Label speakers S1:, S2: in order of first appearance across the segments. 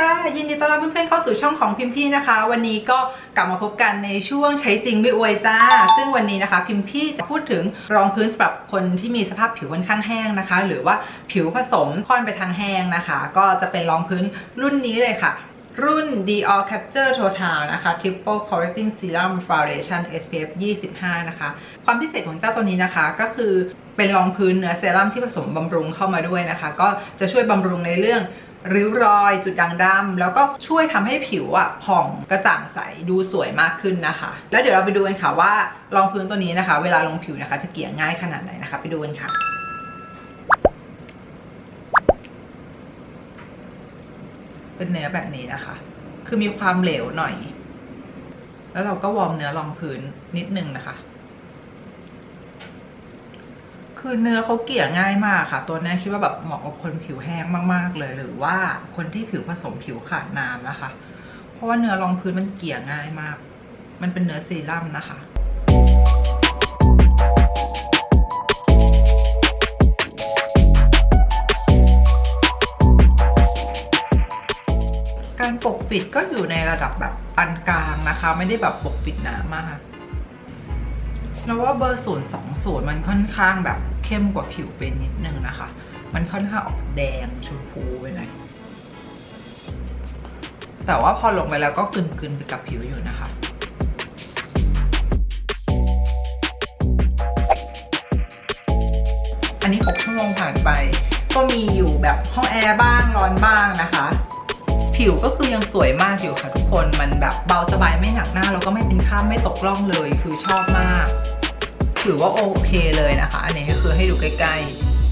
S1: ค่ะ ยินดีต้อนรับเพื่อนๆเข้าสู่ช่องของพิมพี่นะคะ วันนี้ก็กลับมาพบกันในช่วงใช้จริงไม่อวยจ้า ซึ่งวันนี้นะคะ พิมพี่จะพูดถึงรองพื้นสำหรับคนที่มีสภาพผิวค่อนข้างแห้งนะคะ หรือว่าผิวผสมค่อนไปทางแห้งนะคะ ก็จะเป็นรองพื้นรุ่นนี้เลยค่ะรุ่น Dior Capture Total นะคะ Triple Correcting Serum Foundation SPF 25 นะคะ ความพิเศษของเจ้าตัวนี้นะคะก็คือเป็นรองพื้นเนื้อเซรั่มที่ผสมบำรุงเข้ามาด้วยนะคะ ก็จะช่วยบำรุงในเรื่อง ริ้วรอยจุดด่างดำแล้วก็ช่วยทำให้ผิวอะผ่องกระจ่างใสดูสวยมากขึ้นนะคะ แล้วเดี๋ยวเราไปดูกันค่ะว่ารองพื้นตัวนี้นะคะ เวลาลงผิวนะคะ จะเกลี่ยง่ายขนาดไหนนะคะ ไปดูกันค่ะเป็นเนื้อแบบนี้นะคะ คือมีความเหลวหน่อย แล้วเราก็วอร์มเนื้อรองพื้นนิดนึงนะคะ คือเนื้อเขาเกี่ยง่ายมากค่ะ ตัวนี้คิดว่าแบบเหมาะกับคนผิวแห้งมาก ๆ เลย หรือว่าคนที่ผิวผสมผิวขาดน้ำนะคะ เพราะว่าเนื้อรองพื้นมันเกี่ยง่ายมาก มันเป็นเนื้อเซรั่มนะคะการปกปิดก็อยู่ในระดับแบบปานกลางนะคะ ไม่ได้แบบปกปิดหนามาก แล้วว่าเบอร์ศูนย์สองศูนย์มันค่อนข้างแบบเข้มกว่าผิวเป็นนิดนึงนะคะ มันค่อนข้างออกแดงชมพูไปหน่อยแต่ว่าพอลงไปแล้วก็กลืนๆไปกับผิวอยู่นะคะอันนี้ 6 ชั่วโมงผ่านไป ก็มีอยู่แบบห้องแอร์บ้างร้อนบ้างนะคะ ผิวก็คือยังสวยมากอยู่ค่ะทุกคนมันแบบเบาสบายไม่หนักหน้าแล้วก็ไม่เป็นข้ามไม่ตกร่องเลยคือชอบมาก ถือว่าโอเคเลยนะคะ อันนี้ก็คือให้ดูใกล้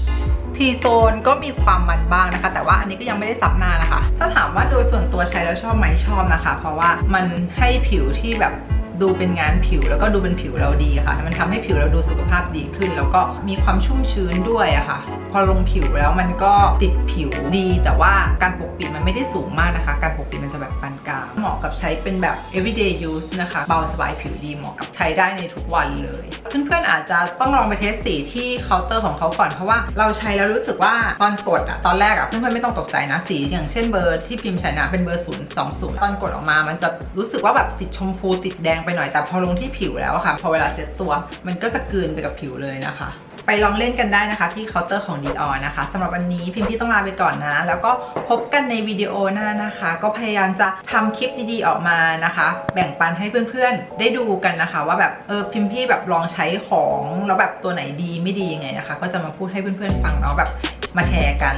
S1: ๆทีโซนก็มีความมันบ้างนะคะ แต่ว่าอันนี้ก็ยังไม่ได้ซับหน้านะคะ ถ้าถามว่าโดยส่วนตัวใช้แล้วชอบไหมชอบนะคะ เพราะว่ามันให้ผิวที่แบบ ดูเป็นงานผิวแล้วก็ดูเป็นผิวเราดีค่ะ มันทำให้ผิวเราดูสุขภาพดีขึ้น แล้วก็มีความชุ่มชื้นด้วยอะค่ะ พอลงผิวแล้วมันก็ติดผิวดี แต่ว่าการปกปิดมันไม่ได้สูงมากนะคะ การปกปิดมันจะแบบปานกลางเหมาะกับใช้เป็นแบบ everyday use นะคะ เบาสบายผิวดีเหมาะกับใช้ได้ในทุกวันเลย เพื่อนๆอาจจะต้องลองไปเทสสีที่เคาน์เตอร์ของเขาก่อนเพราะว่าเราใช้แล้วรู้สึกว่าตอนกดอะตอนแรกอะเพื่อนๆไม่ต้องตกใจนะสี อย่างเช่นเบอร์ที่พิมพ์ใช้นะเป็นเบอร์0 2 0ตอนกดออกมา มันจะรู้สึกว่าแบบติดชมพูติดแดงไปหน่อยแต่พอลงที่ผิวแล้วค่ะ พอเวลาเซ็ตตัว มันก็จะกลืนไปกับผิวเลยนะคะ ไปลองเล่นกันได้นะคะ ที่เคาน์เตอร์ของ d ีออนะคะสำหรับวันนี้พิมพ์พี่ต้องลาไปก่อนนะ แล้วก็พบกันในวิดีโอหน้านะคะ ก็พยายามจะทำคลิปดีๆออกมานะคะ แบ่งปันให้เพื่อนๆ ได้ดูกันนะคะ ว่าแบบเออพิมพ์พี่แบบลองใช้ของแล้วแบบตัวไหนดีไม่ดียังไงนะคะ ก็จะมาพูดให้เพื่อนๆฟังเนาะแบบมาแชร์กัน